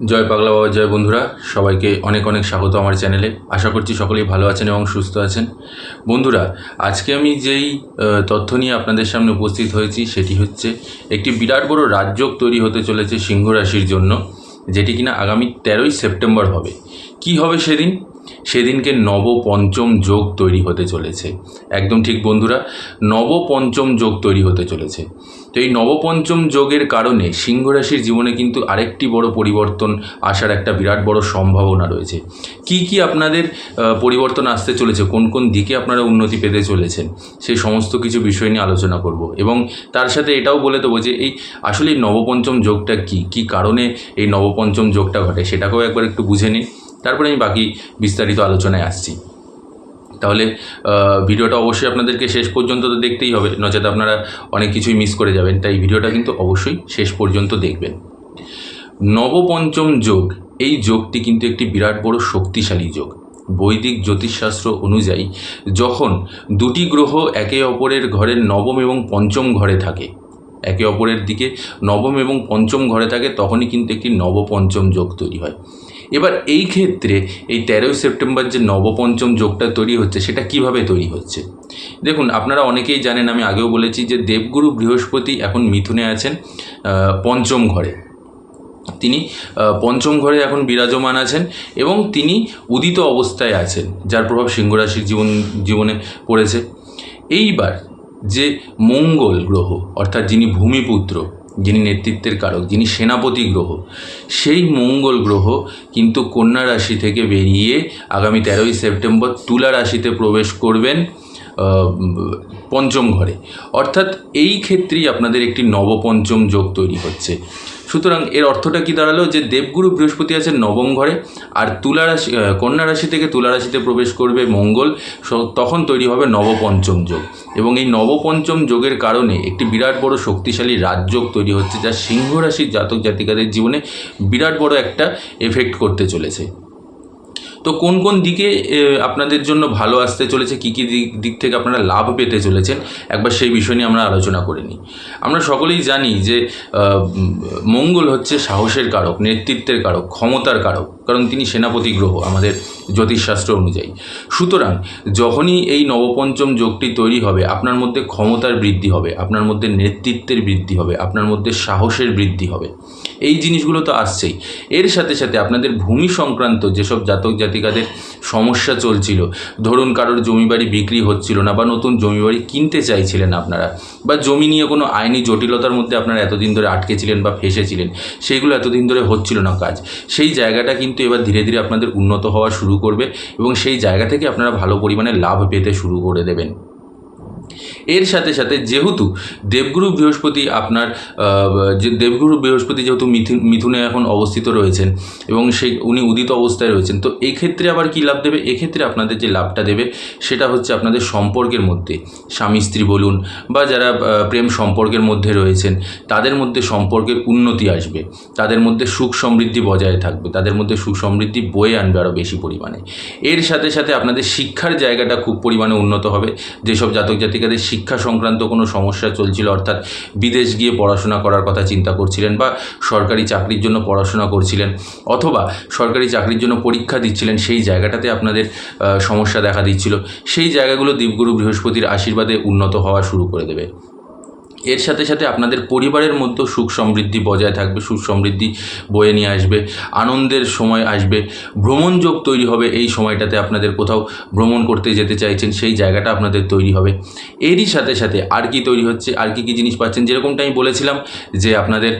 জয় পাগলা বাবা, জয় বন্ধুরা। সবাইকে অনেক অনেক স্বাগত আমার চ্যানেলে। আশা করছি সকলেই ভালো আছেন এবং সুস্থ আছেন। বন্ধুরা, আজকে আমি যেই তথ্য নিয়ে আপনাদের সামনে উপস্থিত হয়েছি, সেটি হচ্ছে একটি বিরাট বড় রাজযোগ তৈরি হতে চলেছে সিংহ রাশির জন্য, যেটি কিনা আগামী তেরোই সেপ্টেম্বর হবে। কি হবে সেদিন? সেদিনকে নব পঞ্চম যোগ তৈরি হতে চলেছে। একদম ঠিক বন্ধুরা নব পঞ্চম যোগ তৈরি হতে চলেছে। তো এই নবপঞ্চম যোগের কারণে সিংহ রাশির জীবনে কিন্তু আরেকটি বড় পরিবর্তন আসার একটা বিরাট বড় সম্ভাবনা রয়েছে। কি কি আপনাদের পরিবর্তন আসতে চলেছে? কোন কোন দিকে আপনারা উন্নতি পেতে চলেছেন? সেই সমস্ত কিছু বিষয় নিয়ে আলোচনা করব। এবং তার সাথে এটাও বলে দেবো যে এই আসলে এই নবপঞ্চম যোগটা কি? কি কারণে এই নবপঞ্চম যোগটা ঘটে? সেটাকেও একবার একটু বুঝে নিন তারপরে আমি বাকি বিস্তারিত আলোচনায় আসছি। তাহলে ভিডিওটা অবশ্যই আপনাদেরকে শেষ পর্যন্ত তো দেখতেই হবে। নচেত আপনারা অনেক কিছুই মিস করে যাবেন, তাই ভিডিওটা কিন্তু অবশ্যই শেষ পর্যন্ত দেখবেন। নবপঞ্চম যোগ, এই যোগটি কিন্তু একটি বিরাট বড় শক্তিশালী যোগ। বৈদিক জ্যোতিষশাস্ত্র অনুযায়ী, যখন দুটি গ্রহ একে অপরের ঘরের নবম এবং পঞ্চম ঘরে থাকে, একে অপরের দিকে নবম এবং পঞ্চম ঘরে থাকে, তখনই কিন্তু একটি নবপঞ্চম যোগ তৈরি হয়। এবার এই ক্ষেত্রে এই তেরোই সেপ্টেম্বর যে নবপঞ্চম যোগটা তৈরি হচ্ছে, সেটা কীভাবে তৈরি হচ্ছে? দেখুন, আপনারা অনেকেই জানেন, আমি আগেও বলেছি যে দেবগুরু বৃহস্পতি এখন মিথুনে আছেন পঞ্চম ঘরে। তিনি পঞ্চম ঘরে এখন বিরাজমান আছেন এবং তিনি উদিত অবস্থায় আছেন, যার প্রভাব সিংহ রাশির জীবন, জীবনে পড়েছে। এইবার যে মঙ্গল গ্রহ, অর্থাৎ যিনি ভূমিপুত্র যিনি নেতৃত্বের কারক, যিনি সেনাপতি গ্রহ, সেই মঙ্গল গ্রহ কিন্তু কন্যা রাশি থেকে বেরিয়ে আগামী তেরোই সেপ্টেম্বর তুলা রাশিতে প্রবেশ করবেন পঞ্চম ঘরে। অর্থাৎ এই ক্ষেত্রেই আপনাদের একটি নবপঞ্চম যোগ তৈরি হচ্ছে। সুতরাং এর অর্থটা কি দাঁড়াল? যে দেবগুরু বৃহস্পতি আছে নবম ঘরে, আর তুলা রাশি কন্যা রাশি থেকে তুলা রাশিতে প্রবেশ করবে মঙ্গল তখন তৈরি হবে নবপঞ্চম যোগ। এবং এই নবপঞ্চম যোগের কারণে একটি বিরাট বড় শক্তিশালী রাজযোগ তৈরি হচ্ছে, যা সিংহ রাশির জাতক জাতিকাদের জীবনে বিরাট বড় একটা এফেক্ট করতে চলেছে। তো কোন কোন দিকে আপনাদের জন্য ভালো আসতে চলেছে, কী কী দিক দিক থেকে আপনারা লাভ পেতে চলেছেন, একবার সেই বিষয় নিয়ে আমরা আলোচনা করে নিই। আমরা সকলেই জানি যে মঙ্গল হচ্ছে সাহসের কারক, নেতৃত্বের কারক, ক্ষমতার কারক। কারণ তিনি সেনাপতি গ্রহ, আমাদের জ্যোতিষশাস্ত্র অনুযায়ী। সুতরাং যখনই এই নবপঞ্চম যোগটি তৈরি হবে, আপনার মধ্যে ক্ষমতার বৃদ্ধি হবে, আপনার মধ্যে নেতৃত্বের বৃদ্ধি হবে, আপনার মধ্যে সাহসের বৃদ্ধি হবে। এই জিনিসগুলো তো আসছেই। এর সাথে সাথে আপনাদের ভূমি সংক্রান্ত যেসব জাতক জাতিকাদের সমস্যা চলছিল। ধরুন কারোর জমি বাড়ি বিক্রি হচ্ছিল না বা নতুন জমি বাড়ি কিনতে চাইছিলেন আপনারা বা জমি নিয়ে কোনো আইনি জটিলতার মধ্যে আপনারা এতদিন ধরে আটকেছিলেন বা ফেসেছিলেন সেইগুলো এতদিন ধরে হচ্ছিল না কাজ। সেই জায়গাটা কিন্তু এবার ধীরে ধীরে আপনাদের উন্নত হওয়া শুরু করবে এবং সেই জায়গা থেকে আপনারা ভালো পরিমাণে লাভ পেতে শুরু করে দেবেন। এর সাথে সাথে যেহেতু দেবগুরু বৃহস্পতি আপনার যে দেবগুরু বৃহস্পতি যেহেতু মিথুন, মিথুনে এখন অবস্থিত রয়েছেন এবং সেই, উনি উদিত অবস্থায় রয়েছেন, তো এক্ষেত্রে আবার কী লাভ দেবে? এক্ষেত্রে আপনাদের যে লাভটা দেবে সেটা হচ্ছে আপনাদের সম্পর্কের মধ্যে। স্বামী, স্ত্রী বলুন বা যারা প্রেম সম্পর্কের মধ্যে রয়েছেন, তাদের মধ্যে সম্পর্কের উন্নতি আসবে। তাদের মধ্যে সুখ সমৃদ্ধি বজায় থাকবে। তাদের মধ্যে সুখ সমৃদ্ধি বয়ে আনবে আরও বেশি পরিমাণে। এর সাথে সাথে আপনাদের শিক্ষার জায়গাটা খুব পরিমাণে উন্নত হবে। যেসব জাতক জাতিকাদের শিক্ষা সংক্রান্ত কোনো সমস্যা চলছিল, অর্থাৎ বিদেশ গিয়ে পড়াশোনা করার কথা চিন্তা করছিলেন বা সরকারি চাকরির জন্য পড়াশোনা করছিলেন অথবা সরকারি চাকরির জন্য পরীক্ষা দিচ্ছিলেন, সেই জায়গাটাতে আপনাদের সমস্যা দেখা দিচ্ছিল। সেই জায়গাগুলো দেবগুরু বৃহস্পতির আশীর্বাদে উন্নত হওয়া শুরু করে দেবে। এর সাথে সাথে আপনাদের পরিবারের মধ্যেও সুখ সমৃদ্ধি বজায় থাকবে, সুখ সমৃদ্ধি বয়ে নিয়ে আসবে, আনন্দের সময় আসবে, ভ্রমণ যোগ তৈরি হবে এই সময়টাতে আপনাদের কোথাও ভ্রমণ করতে যেতে চাইছেন সেই জায়গাটা আপনাদের তৈরি হবে। এরই সাথে সাথে আর কি তৈরি হচ্ছে, আর কি কি জিনিস পাচ্ছেন, যেরকমটা আমি বলেছিলাম যে আপনাদের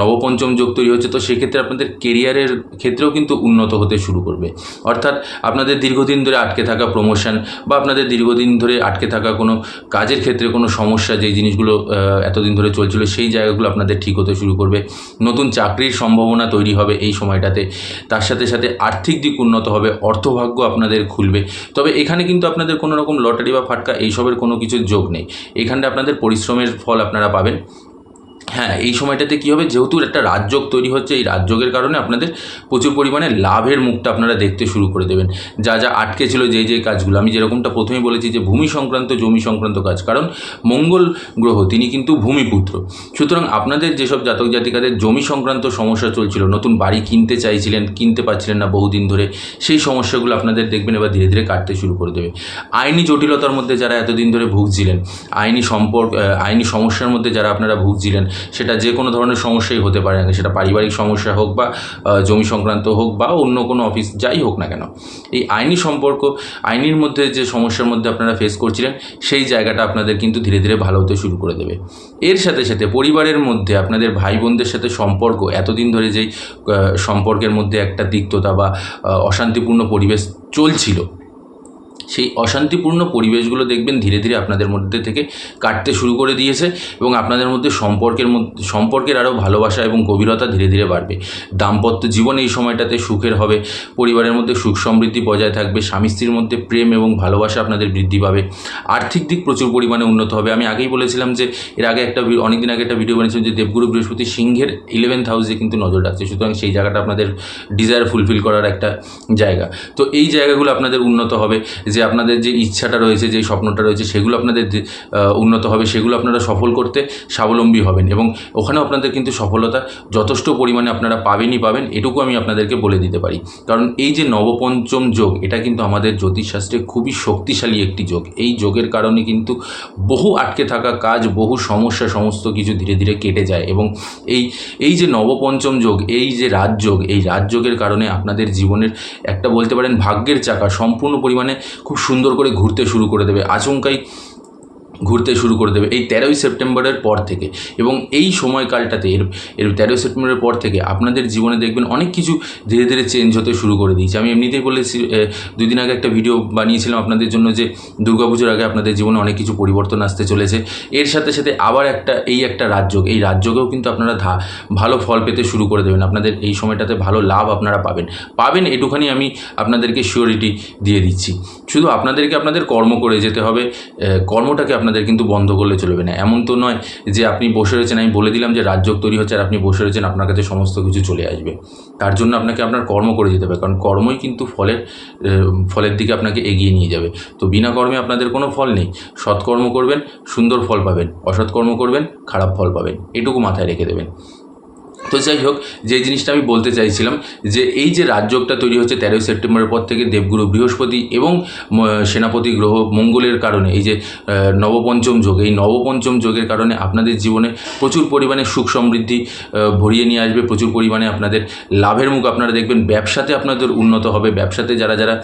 নবপঞ্চম যোগ তৈরি হচ্ছে, তো সেক্ষেত্রে আপনাদের কেরিয়ারের ক্ষেত্রেও কিন্তু উন্নত হতে শুরু করবে। অর্থাৎ আপনাদের দীর্ঘদিন ধরে আটকে থাকা প্রমোশন বা আপনাদের দীর্ঘদিন ধরে আটকে থাকা কোনো কাজের ক্ষেত্রে কোনো সমস্যা, যেই জিনিসগুলো এতদিন ধরে চলছিল, সেই জায়গাগুলো আপনাদের ঠিক হতে শুরু করবে। নতুন চাকরির সম্ভাবনা তৈরি হবে এই সময়টাতে। তার সাথে সাথে আর্থিক দিক উন্নত হবে, অর্থভাগ্য আপনাদের খুলবে। তবে এখানে কিন্তু আপনাদের কোনো রকম লটারি বা ফাটকা, এইসবের কোনো কিছুর যোগ নেই। এখানে আপনাদের পরিশ্রমের ফল আপনারা পাবেন। হ্যাঁ এই সময়টাতে কী হবে? যেহেতু একটা রাজযোগ তৈরি হচ্ছে, এই রাজযোগের কারণে আপনাদের প্রচুর পরিমাণে লাভের মুখটা আপনারা দেখতে শুরু করে দেবেন। যা যা আটকে ছিল যে যে কাজগুলো। আমি যেরকমটা প্রথমেই বলেছি যে, ভূমি সংক্রান্ত, জমি সংক্রান্ত কাজ। কারণ মঙ্গল গ্রহ, তিনি কিন্তু ভূমিপুত্র। সুতরাং আপনাদের যেসব জাতক জাতিকাদের জমি সংক্রান্ত সমস্যা চলছিল, নতুন বাড়ি কিনতে চাইছিলেন, কিনতে পারছিলেন না বহুদিন ধরে, সেই সমস্যাগুলো আপনাদের দেখবেন, এবার ধীরে ধীরে কাটতে শুরু করে দেবে। আইনি জটিলতার মধ্যে যারা এতদিন ধরে ভুগছিলেন, আইনি সম্পর্ক আইনি সমস্যার মধ্যে যারা আপনারা ভুগছিলেন সেটা যে কোনো ধরনের সমস্যাই হতে পারে সেটা পারিবারিক সমস্যা হোক বা জমি সংক্রান্ত হোক বা অন্য কোনো অফিস যাই হোক না কেন। এই আইনি সম্পর্ক, আইনের মধ্যে যে সমস্যার মধ্যে আপনারা ফেস করছিলেন, সেই জায়গাটা আপনাদের কিন্তু ধীরে ধীরে ভালো হতে শুরু করে দেবে। এর সাথে সাথে পরিবারের মধ্যে আপনাদের ভাই বোনদের সাথে সম্পর্ক, এতদিন ধরে যেই সম্পর্কের মধ্যে একটা তিক্ততা বা অশান্তিপূর্ণ পরিবেশ চলছিল সেই অশান্তিপূর্ণ পরিবেশগুলো দেখবেন ধীরে ধীরে আপনাদের মধ্যে থেকে কাটতে শুরু করে দিয়েছে এবং আপনাদের মধ্যে সম্পর্কের মধ্যে, সম্পর্কের আরও ভালোবাসা এবং গভীরতা ধীরে ধীরে বাড়বে। দাম্পত্য জীবন এই সময়টাতে সুখের হবে, পরিবারের মধ্যে সুখ সমৃদ্ধি বজায় থাকবে, স্বামী স্ত্রীর মধ্যে প্রেম এবং ভালোবাসা আপনাদের বৃদ্ধি পাবে। আর্থিক দিক প্রচুর পরিমাণে উন্নত হবে। আমি আগেই বলেছিলাম যে এর আগে একটা অনেকদিন আগে একটা ভিডিও বানিয়েছিলাম যে দেবগুরু বৃহস্পতি সিংহের ইলেভেন্থ হাউসে কিন্তু নজর রাখছে। সুতরাং সেই জায়গাটা আপনাদের ডিজায়ার ফুলফিল করার একটা জায়গা। তো এই জায়গাগুলো আপনাদের উন্নত হবে। যে আপনাদের যে ইচ্ছাটা রয়েছে যে স্বপ্নটা রয়েছে সেগুলো আপনাদের যে, উন্নত হবে সেগুলো আপনারা সফল করতে স্বাবলম্বী হবেন। এবং ওখানেও আপনাদের কিন্তু সফলতা যথেষ্ট পরিমাণে আপনারা পাবেনই পাবেন এটুকু আমি আপনাদেরকে বলে দিতে পারি। কারণ এই যে নবপঞ্চম যোগ এটা কিন্তু আমাদের জ্যোতিষশাস্ত্রে খুবই শক্তিশালী একটি যোগ। এই যোগের কারণে কিন্তু বহু আটকে থাকা কাজ বহু সমস্যা সমস্ত কিছু ধীরে ধীরে কেটে যায়। এবং এই এই যে নবপঞ্চম যোগ এই যে রাজযোগ এই রাজযোগের কারণে আপনাদের জীবনের একটা বলতে পারেন ভাগ্যের চাকা সম্পূর্ণ পরিমাণে খুব সুন্দর করে ঘুরতে শুরু করে দেবে। আচমকাই ঘুরতে শুরু করে দেবে এই তেরোই সেপ্টেম্বরের পর থেকে। এবং এই সময়কালটাতে এর এর তেরোই সেপ্টেম্বরের পর থেকে আপনাদের জীবনে দেখবেন অনেক কিছু ধীরে ধীরে চেঞ্জ হতে শুরু করে দিয়েছে। আমি এমনিতেই বলেছি এ, দুই দিন আগে একটা ভিডিও বানিয়েছিলাম আপনাদের জন্য যে দুর্গাপুজোর আগে আপনাদের জীবনে অনেক কিছু পরিবর্তন আসতে চলেছে। এর সাথে সাথে আবার একটা এই একটা রাজযোগ এই রাজযোগেও কিন্তু আপনারা ধা ভালো ফল পেতে শুরু করে দেবেন। আপনাদের এই সময়টাতে ভালো লাভ আপনারা পাবেন। পাবেন এটুখানি আমি আপনাদেরকে শিওরিটি দিয়ে দিচ্ছি। শুধু আপনাদেরকে আপনাদের কর্ম করে যেতে হবে কর্মটাকে আপনাদের কিন্তু বন্ধ করলে চলবে না। এমন তো নয় যে আপনি বসে রয়েছেন, আমি বলে দিলাম যে রাজ্য তৈরি হচ্ছে আর আপনি বসে রয়েছেন, আপনার কাছে সমস্ত কিছু চলে আসবে। তার জন্য আপনাকে আপনার কর্ম করে যেতে হবে, কারণ কর্মই কিন্তু ফলের ফলের দিকে আপনাকে এগিয়ে নিয়ে যাবে। তো বিনা কর্মে আপনাদের কোনো ফল নেই। সৎকর্ম করবেন, সুন্দর ফল পাবেন, অসৎকর্ম করবেন, খারাপ ফল পাবেন। এটুকু মাথায় রেখে দেবেন। তো যাই হোক, যে জিনিসটা আমি বলতে চাইছিলাম, যে এই যে রাজযোগটা তৈরি হচ্ছে তেরোই সেপ্টেম্বরের পর থেকে দেবগুরু বৃহস্পতি এবং সেনাপতি গ্রহ মঙ্গলের কারণে, এই যে নবপঞ্চম যোগ, এই নবপঞ্চম যোগের কারণে আপনাদের জীবনে প্রচুর পরিমাণে সুখ সমৃদ্ধি ভরিয়ে নিয়ে আসবে, প্রচুর পরিমাণে আপনাদের লাভের মুখ আপনারা দেখবেন, ব্যবসাতে আপনাদের উন্নত হবে, ব্যবসাতে যারা যারা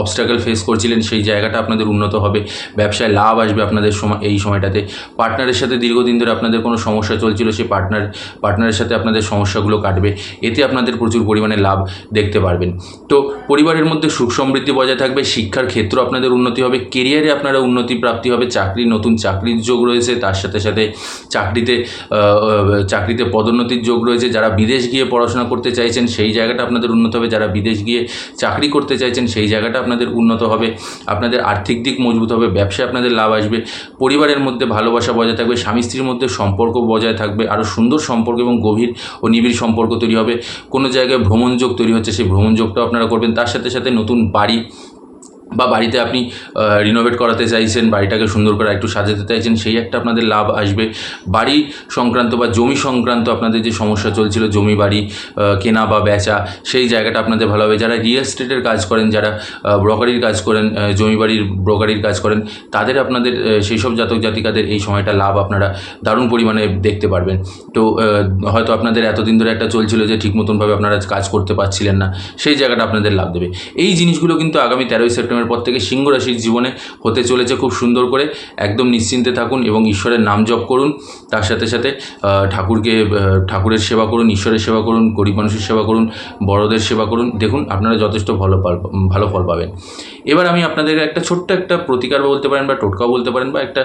অবস্ট্রাগল ফেস করছিলেন, সেই জায়গাটা আপনাদের উন্নত হবে, ব্যবসায় লাভ আসবে আপনাদের সময় এই সময়টাতে। পার্টনারের সাথে দীর্ঘদিন ধরে আপনাদের কোনো সমস্যা চলছিল, সেই পার্টনার পার্টনারের সাথে আপনাদের সমস্যাগুলো কাটবে, এতে আপনাদের প্রচুর পরিমাণে লাভ দেখতে পারবেন। তো পরিবারের মধ্যে সুখ সমৃদ্ধি বজায় থাকবে, শিক্ষার ক্ষেত্র আপনাদের উন্নতি হবে কেরিয়ারে আপনারা উন্নতি প্রাপ্তি হবে, চাকরি, নতুন চাকরির যোগ রয়েছে, তার সাথে সাথে চাকরিতে চাকরিতে পদোন্নতির যোগ রয়েছে, যারা বিদেশ গিয়ে পড়াশোনা করতে চাইছেন, সেই জায়গাটা আপনাদের উন্নত হবে, যারা বিদেশ গিয়ে চাকরি করতে চাইছেন, সেই জায়গাটা আপনাদের উন্নত হবে, আপনাদের আর্থিক দিক মজবুত হবে, ব্যবসায় আপনাদের লাভ আসবে, পরিবারের মধ্যে ভালোবাসা বজায় থাকবে স্বামী স্ত্রীর মধ্যে সম্পর্ক বজায় থাকবে আরও সুন্দর সম্পর্ক এবং গভীর ও নিবিড় সম্পর্ক তৈরি হবে। কোনো জায়গায় ভ্রমণযোগ তৈরি হচ্ছে, সেই ভ্রমণযোগটাও আপনারা করবেন। তার সাথে সাথে নতুন বাড়ি বা বাড়িতে আপনি রিনোভেট করাতে চাইছেন, বাড়িটাকে সুন্দর করে একটু সাজাতে চাইছেন, সেই একটা আপনাদের লাভ আসবে। বাড়ি সংক্রান্ত বা জমি সংক্রান্ত আপনাদের যে সমস্যা চলছিল, জমি বাড়ি কেনা বা বেচা, সেই জায়গাটা আপনাদের ভালো হবে। যারা রিয়েল এস্টেটের কাজ করেন, যারা ব্রোকারির কাজ করেন জমি বাড়ির ব্রোকারির কাজ করেন, তাদের আপনাদের সেই সব জাতক জাতিকাদের এই সময়টা লাভ আপনারা দারুণ পরিমাণে দেখতে পারবেন। তো হয়তো আপনাদের এতদিন ধরে একটা চলছিল যে ঠিক মতনভাবে আপনারা কাজ করতে পারছিলেন না, সেই জায়গাটা আপনাদের লাভ দেবে। এই জিনিসগুলো কিন্তু আগামী তেরোই সেপ্টেম্বরের পর থেকে সিংহ রাশির জীবনে হতে চলেছে খুব সুন্দর করে। একদম নিশ্চিন্তে থাকুন এবং ঈশ্বরের নাম জপ করুন। তার সাথে সাথে ঠাকুরকে ঠাকুরের সেবা করুন, ঈশ্বরের সেবা করুন, গরিব মানুষের সেবা করুন, বড়দের সেবা করুন। দেখুন, আপনারা যথেষ্ট ভালো ভালো ফল পাবেন। এবার আমি আপনাদের একটা ছোট্ট একটা প্রতিকার বলতে পারেন বা টোটকা বলতে পারেন বা একটা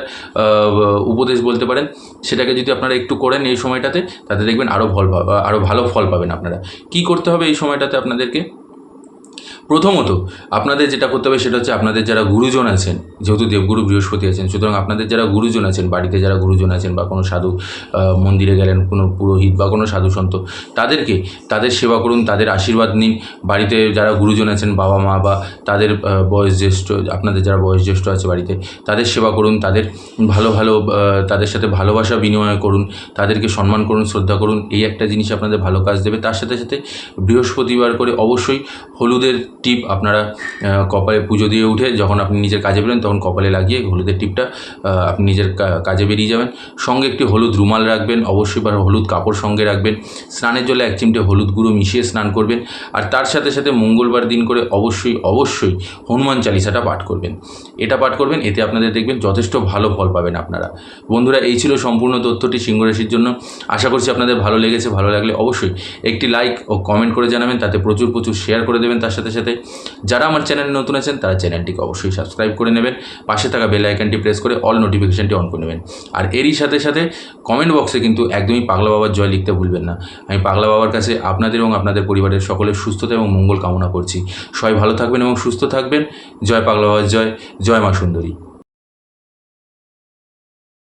উপদেশ বলতে পারেন। সেটাকে যদি আপনারা একটু করেন এই সময়টাতে, তাতে দেখবেন আরও ফল আরও ভালো ফল পাবেন আপনারা। কি করতে হবে এই সময়টাতে আপনাদেরকে? প্রথমত, আপনাদের যেটা করতে হবে সেটা হচ্ছে আপনাদের যারা গুরুজন আছেন, যেহেতু দেবগুরু বৃহস্পতি আছেন, সুতরাং আপনাদের যারা গুরুজন আছেন, বাড়িতে যারা গুরুজন আছেন বা কোনো সাধু মন্দিরে গেলেন, কোনো পুরোহিত বা কোনো সাধু সন্ত, তাদেরকে তাদের সেবা করুন, তাদের আশীর্বাদ নিন। বাড়িতে যারা গুরুজন আছেন, বাবা মা বা তাদের বয়োজ্যেষ্ঠ, আপনাদের যারা বয়োজ্যেষ্ঠ আছে বাড়িতে, তাদের সেবা করুন, তাদের ভালো ভালো তাদের সাথে ভালোবাসা বিনিময় করুন, তাদেরকে সম্মান করুন, শ্রদ্ধা করুন, এই একটা জিনিস আপনাদের ভালো কাজ দেবে। তার সাথে সাথে বৃহস্পতিবার করে অবশ্যই হলুদের টিপ আপনারা কপালে পুজো দিয়ে উঠে যখন আপনি নিজের কাজে বেরোন তখন কপালে লাগিয়ে হলুদের টিপটা আপনি নিজের কাজে বেরিয়ে যাবেন। সঙ্গে একটি হলুদ রুমাল রাখবেন, অবশ্যই বা হলুদ কাপড় সঙ্গে রাখবেন। স্নানের জলে এক চিমটে হলুদ গুঁড়ো মিশিয়ে স্নান করবেন। আর তার সাথে সাথে মঙ্গলবার দিন করে অবশ্যই অবশ্যই হনুমান চালিসাটা পাঠ করবেন। এটা পাঠ করবেন, এতে আপনাদের দেখবেন যথেষ্ট ভালো ফল পাবেন আপনারা। বন্ধুরা, এই ছিল সম্পূর্ণ তথ্যটি সিংহ রাশির জন্য। আশা করছি আপনাদের ভালো লেগেছে, ভালো লাগলে অবশ্যই একটি লাইক ও কমেন্ট করে জানাবেন। তাতে প্রচুর প্রচুর শেয়ার করে দেবেন। তার সাথে সাথে সাথে। যারা আমার চ্যানেলে নতুন আছেন, তারা চ্যানেলটিকে অবশ্যই সাবস্ক্রাইব করে নেবেন। পাশে থাকা বেল আইকনটি প্রেস করে অল নোটিফিকেশনটি অন করে নেবেন। আর এরই সাথে সাথে কমেন্ট বক্সে কিন্তু একদমই পাগলা বাবার জয় লিখতে ভুলবেন না। আমি পাগলা বাবার কাছে আপনাদের এবং আপনাদের পরিবারের সকলের সুস্থতা এবং মঙ্গল কামনা করছি। সবাই ভালো থাকবেন এবং সুস্থ থাকবেন। জয় পাগলা বাবার জয়। জয় মা সুন্দরী।